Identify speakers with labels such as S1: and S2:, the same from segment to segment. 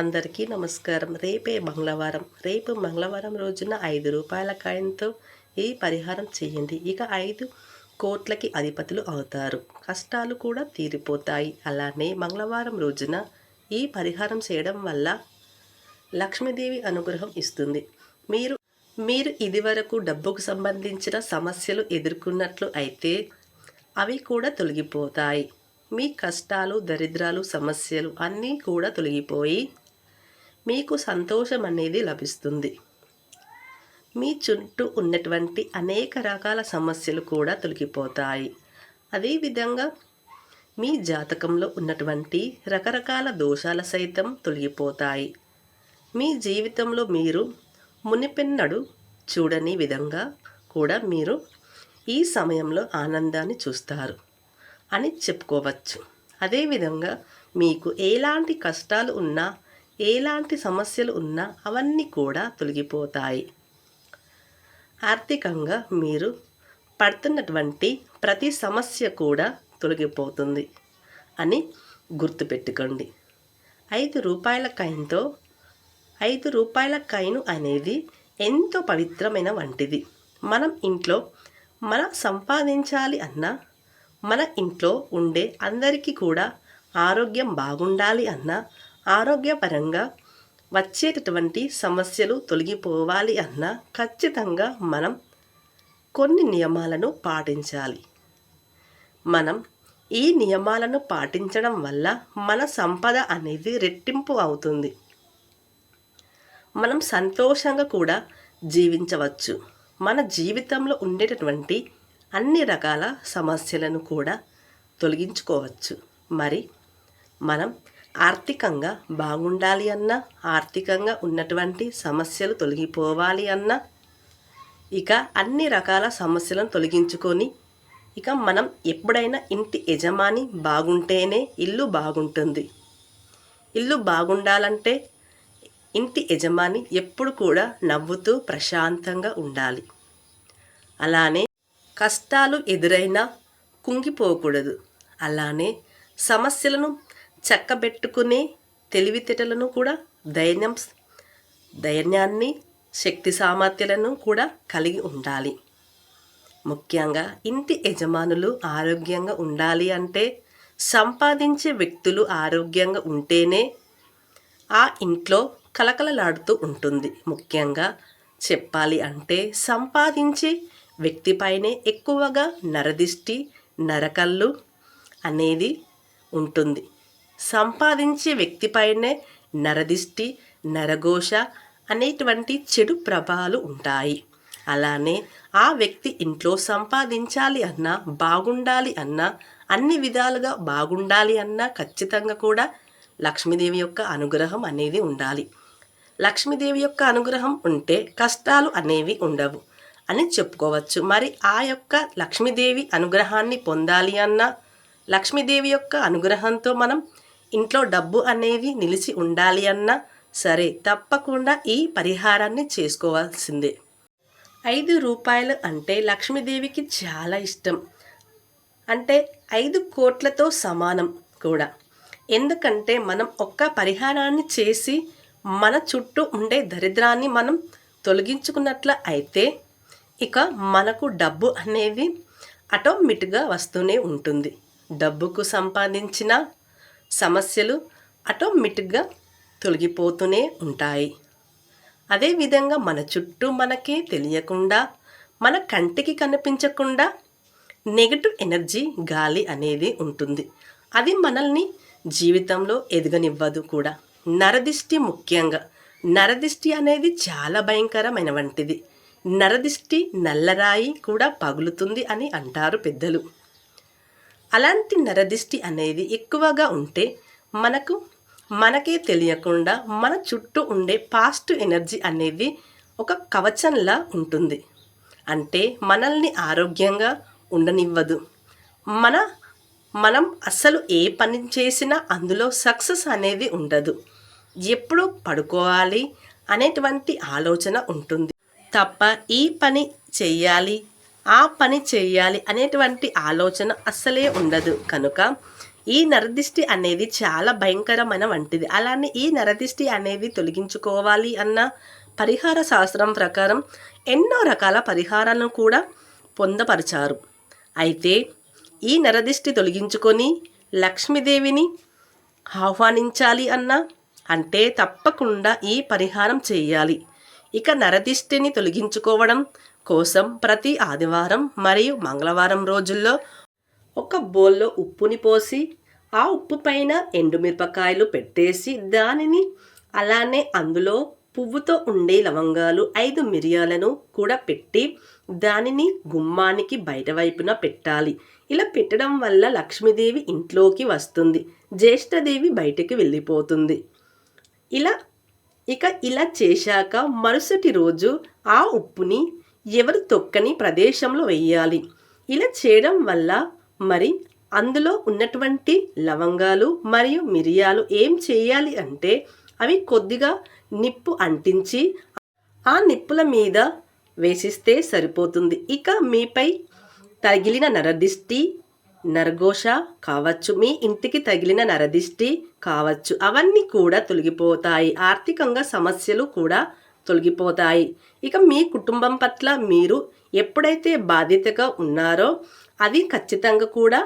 S1: అందరికీ నమస్కారం. రేపే మంగళవారం. రేపు మంగళవారం రోజున ఐదు రూపాయల కాయంతో ఈ పరిహారం చేయండి. ఇక ఐదు కోట్లకి అధిపతులు అవుతారు. కష్టాలు కూడా తీరిపోతాయి. అలానే మంగళవారం రోజున ఈ పరిహారం చేయడం వల్ల లక్ష్మీదేవి అనుగ్రహం ఇస్తుంది. మీరు మీరు ఇదివరకు డబ్బుకు సంబంధించిన సమస్యలు ఎదుర్కొన్నట్లు అయితే అవి కూడా తొలగిపోతాయి. మీ కష్టాలు దరిద్రాలు సమస్యలు అన్నీ కూడా తొలగిపోయి మీకు సంతోషం అనేది లభిస్తుంది. మీ చుట్టూ ఉన్నటువంటి అనేక రకాల సమస్యలు కూడా తొలగిపోతాయి. అదేవిధంగా మీ జాతకంలో ఉన్నటువంటి రకరకాల దోషాల సైతం తొలగిపోతాయి. మీ జీవితంలో మీరు మునిపెన్నడు చూడని విధంగా కూడా మీరు ఈ సమయంలో ఆనందాన్ని చూస్తారు అని చెప్పుకోవచ్చు. అదేవిధంగా మీకు ఎలాంటి కష్టాలు ఉన్నా ఎలాంటి సమస్యలు ఉన్నా అవన్నీ కూడా తొలగిపోతాయి. ఆర్థికంగా మీరు పడుతున్నటువంటి ప్రతి సమస్య కూడా తొలగిపోతుంది అని గుర్తుపెట్టుకోండి. ఐదు రూపాయల కైన్తో ఐదు రూపాయల కైను అనేది ఎంతో పవిత్రమైన వంటిది. మనం ఇంట్లో మన సంపాదించాలి అన్నా మన ఇంట్లో ఉండే అందరికీ కూడా ఆరోగ్యం బాగుండాలి అన్నా ఆరోగ్యపరంగా వచ్చేటటువంటి సమస్యలు తొలగిపోవాలి అన్నా ఖచ్చితంగా మనం కొన్ని నియమాలను పాటించాలి. మనం ఈ నియమాలను పాటించడం వల్ల మన సంపద అనేది రెట్టింపు అవుతుంది. మనం సంతోషంగా కూడా జీవించవచ్చు. మన జీవితంలో ఉండేటటువంటి అన్ని రకాల సమస్యలను కూడా తొలగించుకోవచ్చు. మరి మనం ఆర్థికంగా బాగుండాలి అన్నా ఆర్థికంగా ఉన్నటువంటి సమస్యలు తొలగిపోవాలి అన్నా ఇక అన్ని రకాల సమస్యలను తొలగించుకొని ఇక మనం ఎప్పుడైనా ఇంటి యజమాని బాగుంటేనే ఇల్లు బాగుంటుంది. ఇల్లు బాగుండాలంటే ఇంటి యజమాని ఎప్పుడు కూడా నవ్వుతూ ప్రశాంతంగా ఉండాలి. అలానే కష్టాలు ఎదురైనా కుంగిపోకూడదు. అలానే సమస్యలను చక్కబెట్టుకునే తెలివితేటలను కూడా ధైర్యం ధైర్యాన్ని శక్తి సామర్థ్యాలను కూడా కలిగి ఉండాలి. ముఖ్యంగా ఇంటి యజమానులు ఆరోగ్యంగా ఉండాలి అంటే సంపాదించే వ్యక్తులు ఆరోగ్యంగా ఉంటేనే ఆ ఇంట్లో కలకలలాడుతూ ఉంటుంది. ముఖ్యంగా చెప్పాలి అంటే సంపాదించే వ్యక్తిపైనే ఎక్కువగా నరదిష్టి నరకళ్ళు అనేది ఉంటుంది. సంపాదించే వ్యక్తిపైనే నరదిష్టి నరఘోష అనేటువంటి చెడు ప్రభావాలు ఉంటాయి. అలానే ఆ వ్యక్తి ఇంట్లో సంపాదించాలి అన్నా బాగుండాలి అన్నా అన్ని విధాలుగా బాగుండాలి అన్నా ఖచ్చితంగా కూడా లక్ష్మీదేవి యొక్క అనుగ్రహం అనేది ఉండాలి. లక్ష్మీదేవి యొక్క అనుగ్రహం ఉంటే కష్టాలు అనేవి ఉండవు అని చెప్పుకోవచ్చు. మరి ఆ యొక్క లక్ష్మీదేవి అనుగ్రహాన్ని పొందాలి అన్నా లక్ష్మీదేవి యొక్క అనుగ్రహంతో మనం ఇంట్లో డబ్బు అనేవి నిలిచి ఉండాలి అన్నా సరే తప్పకుండా ఈ పరిహారాన్ని చేసుకోవాల్సిందే. ఐదు రూపాయలు అంటే లక్ష్మీదేవికి చాలా ఇష్టం. అంటే ఐదు కోట్లతో సమానం కూడా. ఎందుకంటే మనం ఒక్క పరిహారాన్ని చేసి మన చుట్టూ ఉండే దరిద్రాన్ని మనం తొలగించుకున్నట్ల అయితే ఇక మనకు డబ్బు అనేది ఆటోమేటిక్గా వస్తూనే ఉంటుంది. డబ్బుకు సంపాదించిన సమస్యలు ఆటోమేటిక్గా తొలగిపోతూనే ఉంటాయి. అదేవిధంగా మన చుట్టూ మనకి తెలియకుండా మన కంటికి కనిపించకుండా నెగటివ్ ఎనర్జీ గాలి అనేది ఉంటుంది. అది మనల్ని జీవితంలో ఎదగనివ్వదు కూడా. నరదిష్టి ముఖ్యంగా. నరదిష్టి అనేది చాలా భయంకరమైన వంటిది. నరదిష్టి నల్లరాయి కూడా పగులుతుంది అని అంటారు పెద్దలు. అలాంటి నరదిష్టి అనేది ఎక్కువగా ఉంటే మనకు మనకే తెలియకుండా మన చుట్టూ ఉండే పాస్ట్ ఎనర్జీ అనేది ఒక కవచంలా ఉంటుంది. అంటే మనల్ని ఆరోగ్యంగా ఉండనివ్వదు. మన మనం అసలు ఏ పని చేసినా అందులో సక్సెస్ అనేది ఉండదు. ఎప్పుడు పడుకోవాలి అనేటువంటి ఆలోచన ఉంటుంది. తప్ప ఈ పని చేయాలి ఆ పని చేయాలి అనేటువంటి ఆలోచన అస్సలే ఉండదు. కనుక ఈ నరదిష్టి అనేది చాలా భయంకరమైన వంటిది. అలానే ఈ నరదిష్టి అనేది తొలగించుకోవాలి అన్న పరిహార శాస్త్రం ప్రకారం ఎన్నో రకాల పరిహారాలను కూడా పొందపరిచారు. అయితే ఈ నరదిష్టి తొలగించుకొని లక్ష్మీదేవిని ఆహ్వానించాలి అన్న అంటే తప్పకుండా ఈ పరిహారం చేయాలి. ఇక నరదిష్టిని తొలగించుకోవడం కోసం ప్రతి ఆదివారం మరియు మంగళవారం రోజుల్లో ఒక బౌల్లో ఉప్పుని పోసి ఆ ఉప్పు పైన ఎండుమిరపకాయలు పెట్టేసి దానిని అలానే అందులో పువ్వుతో ఉండే లవంగాలు ఐదు మిరియాలను కూడా పెట్టి దానిని గుమ్మానికి బయట వైపున పెట్టాలి. ఇలా పెట్టడం వల్ల లక్ష్మీదేవి ఇంట్లోకి వస్తుంది జ్యేష్ఠదేవి బయటకు వెళ్ళిపోతుంది. ఇలా ఇక ఇలా చేశాక మరుసటి రోజు ఆ ఉప్పుని ఎవరు తొక్కని ప్రదేశంలో వెయ్యాలి? ఇలా చేయడం వల్ల మరి అందులో ఉన్నటువంటి లవంగాలు మరియు మిరియాలు ఏం చేయాలి అంటే అవి కొద్దిగా నిప్పు అంటించి ఆ నిప్పుల మీద వేసిస్తే సరిపోతుంది. ఇక మీపై తగిలిన నరదిష్టి నరఘోష కావచ్చు మీ ఇంటికి తగిలిన నరదిష్టి కావచ్చు అవన్నీ కూడా తొలగిపోతాయి. ఆర్థికంగా సమస్యలు కూడా తొలగిపోతాయి. ఇక మీ కుటుంబం పట్ల మీరు ఎప్పుడైతే బాధ్యతగా ఉన్నారో అది ఖచ్చితంగా కూడా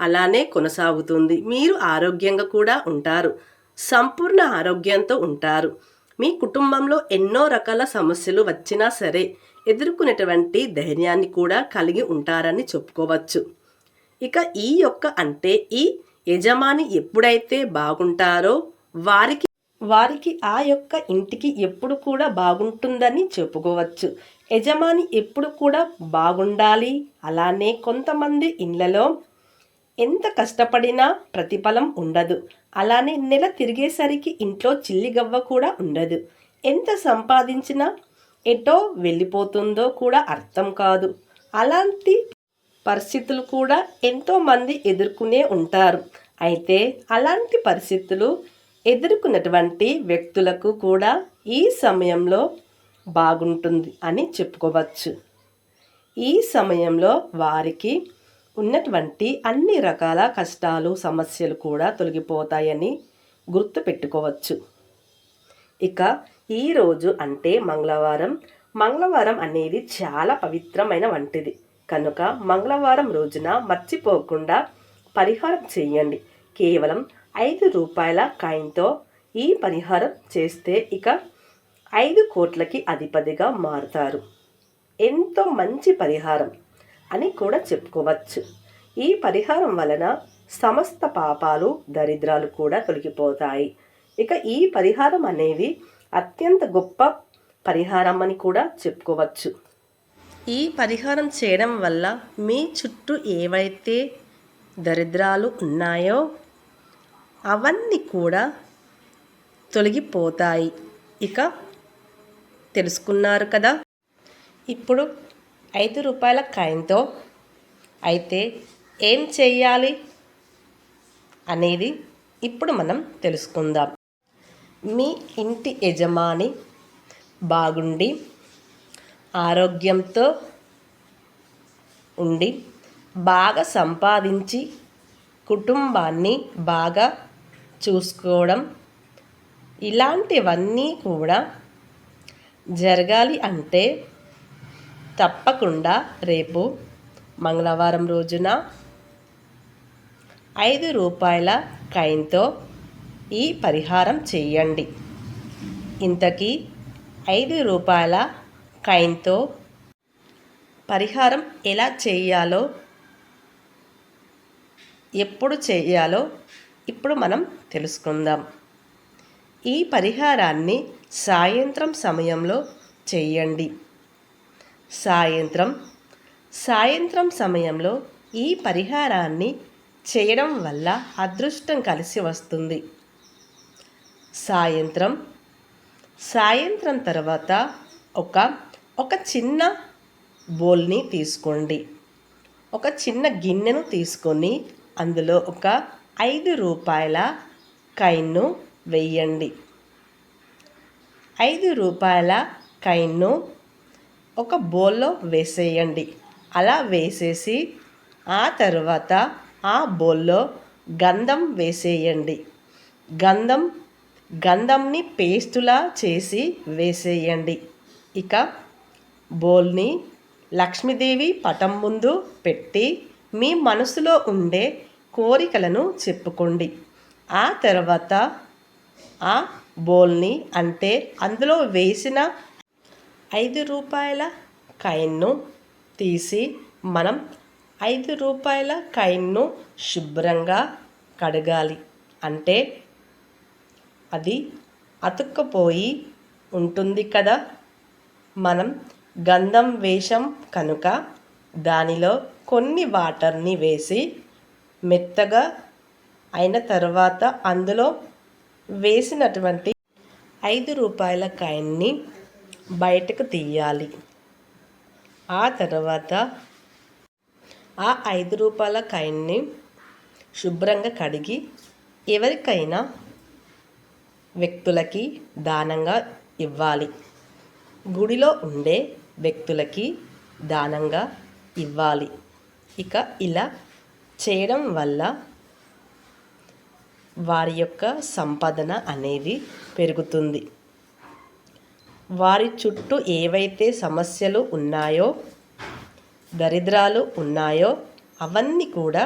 S1: అలానే కొనసాగుతుంది. మీరు ఆరోగ్యంగా కూడా ఉంటారు. సంపూర్ణ ఆరోగ్యంతో ఉంటారు. మీ కుటుంబంలో ఎన్నో రకాల సమస్యలు వచ్చినా సరే ఎదుర్కొనేటువంటి ధైర్యాన్ని కూడా కలిగి ఉంటారని చెప్పుకోవచ్చు. ఇక ఈ యొక్క అంటే ఈ యజమాని ఎప్పుడైతే బాగుంటారో వారికి వారికి ఆ యొక్క ఇంటికి ఎప్పుడు కూడా బాగుంటుందని చెప్పుకోవచ్చు. యజమాని ఎప్పుడు కూడా బాగుండాలి. అలానే కొంతమంది ఇళ్ళలో ఎంత కష్టపడినా ప్రతిఫలం ఉండదు. అలానే నెల తిరిగేసరికి ఇంట్లో చిల్లిగవ్వ కూడా ఉండదు. ఎంత సంపాదించినా ఎటో వెళ్ళిపోతుందో కూడా అర్థం కాదు. అలాంటి పరిస్థితులు కూడా ఎంతోమంది ఎదుర్కొనే ఉంటారు. అయితే అలాంటి పరిస్థితులు ఎదుర్కొన్నటువంటి వ్యక్తులకు కూడా ఈ సమయంలో బాగుంటుంది అని చెప్పుకోవచ్చు. ఈ సమయంలో వారికి ఉన్నటువంటి అన్ని రకాల కష్టాలు సమస్యలు కూడా తొలగిపోతాయని గుర్తు పెట్టుకోవచ్చు ఇక ఈరోజు అంటే మంగళవారం. మంగళవారం అనేది చాలా పవిత్రమైన వంటిది. కనుక మంగళవారం రోజున మర్చిపోకుండా పరిహారం చేయండి. కేవలం ఐదు రూపాయల కాయిన్తో ఈ పరిహారం చేస్తే ఇక ఐదు కోట్లకి అధిపతిగా మారుతారు. ఎంతో మంచి పరిహారం అని కూడా చెప్పుకోవచ్చు. ఈ పరిహారం వలన సమస్త పాపాలు దరిద్రాలు కూడా తొలగిపోతాయి. ఇక ఈ పరిహారం అనేది అత్యంత గొప్ప పరిహారం అని కూడా చెప్పుకోవచ్చు. ఈ పరిహారం చేయడం వల్ల మీ చుట్టూ ఏవైతే దరిద్రాలు ఉన్నాయో అవన్నీ కూడా తొలగిపోతాయి. ఇక తెలుసుకున్నారు కదా? ఇప్పుడు ఐదు రూపాయల కాయిన్తో అయితే ఏం చేయాలి అనేది ఇప్పుడు మనం తెలుసుకుందాం. మీ ఇంటి యజమాని బాగుండి ఆరోగ్యంతో ఉండి బాగా సంపాదించి కుటుంబాన్ని బాగా చూసుకోవడం ఇలాంటివన్నీ కూడా జరగాలి అంటే తప్పకుండా రేపు మంగళవారం రోజున ఐదు రూపాయల కైన్తో ఈ పరిహారం చేయండి. ఇంతకీ ఐదు రూపాయల కైన్తో పరిహారం ఎలా చేయాలో ఎప్పుడు చేయాలో ఇప్పుడు మనం తెలుసుకుందాం. ఈ పరిహారాన్ని సాయంత్రం సమయంలో చేయండి. సాయంత్రం. సాయంత్రం సమయంలో ఈ పరిహారాన్ని చేయడం వల్ల అదృష్టం కలిసి వస్తుంది. సాయంత్రం. సాయంత్రం తర్వాత ఒక ఒక చిన్న బౌల్ని తీసుకోండి. ఒక చిన్న గిన్నెను తీసుకొని అందులో ఒక ఐదు రూపాయల కైన్ను వెయ్యండి. ఐదు రూపాయల కైన్ను ఒక బౌల్లో వేసేయండి. అలా వేసేసి ఆ తర్వాత ఆ బౌల్లో గంధం వేసేయండి. గంధం గంధంని పేస్టులా చేసి వేసేయండి. ఇక బౌల్ని లక్ష్మీదేవి పటం ముందు పెట్టి మీ మనసులో ఉండే కోరికలను చెప్పుకోండి. ఆ తర్వాత ఆ బోల్ని అంటే అందులో వేసిన ఐదు రూపాయల కాయిన్ను తీసి మనం ఐదు రూపాయల కాయిన్ను శుభ్రంగా కడగాలి. అంటే అది అతుక్కుపోయి ఉంటుంది కదా. మనం గంధం వేషం కనుక దానిలో కొన్ని వాటర్ని వేసి మెత్తగా అయిన తర్వాత అందులో వేసినటువంటి ఐదు రూపాయల కాయిన్ని బయటకు తీయాలి. ఆ తర్వాత ఆ ఐదు రూపాయల కాయిన్ని శుభ్రంగా కడిగి ఎవరికైనా వ్యక్తులకి దానంగా ఇవ్వాలి. గుడిలో ఉండే వ్యక్తులకి దానంగా ఇవ్వాలి. ఇక ఇలా చేయడం వల్ల వారి యొక్క సంపాదన అనేది పెరుగుతుంది. వారి చుట్టూ ఏవైతే సమస్యలు ఉన్నాయో దరిద్రాలు ఉన్నాయో అవన్నీ కూడా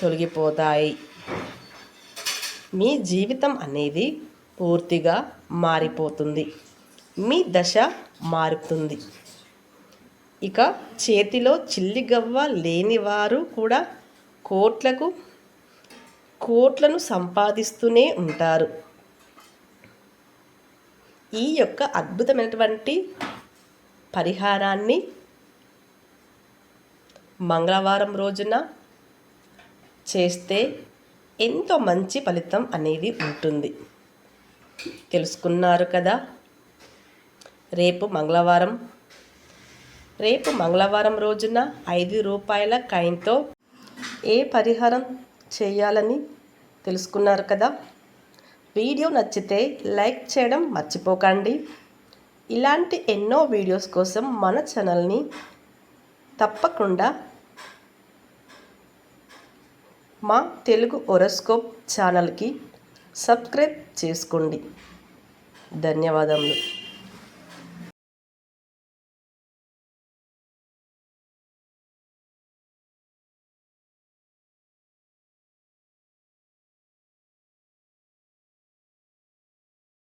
S1: తొలగిపోతాయి. మీ జీవితం అనేది పూర్తిగా మారిపోతుంది. మీ దశ మారుతుంది. ఇక చేతిలో చిల్లిగవ్వ లేని వారు కూడా కోట్లకు కోట్లను సంపాదిస్తూనే ఉంటారు. ఈ యొక్క అద్భుతమైనటువంటి పరిహారాన్ని మంగళవారం రోజున చేస్తే ఎంతో మంచి ఫలితం అనేది ఉంటుంది. తెలుసుకున్నారు కదా? రేపు మంగళవారం. రేపు మంగళవారం రోజున ఐదు రూపాయల కాయిన్తో ఏ పరిహారం చేయాలని తెలుసుకున్నారు కదా? వీడియో నచ్చితే లైక్ చేయడం మర్చిపోకండి. ఇలాంటి ఎన్నో వీడియోస్ కోసం మన ఛానల్ని తప్పకుండా మా తెలుగు ఒరస్కోప్ ఛానల్కి సబ్స్క్రైబ్ చేసుకోండి. ధన్యవాదములు.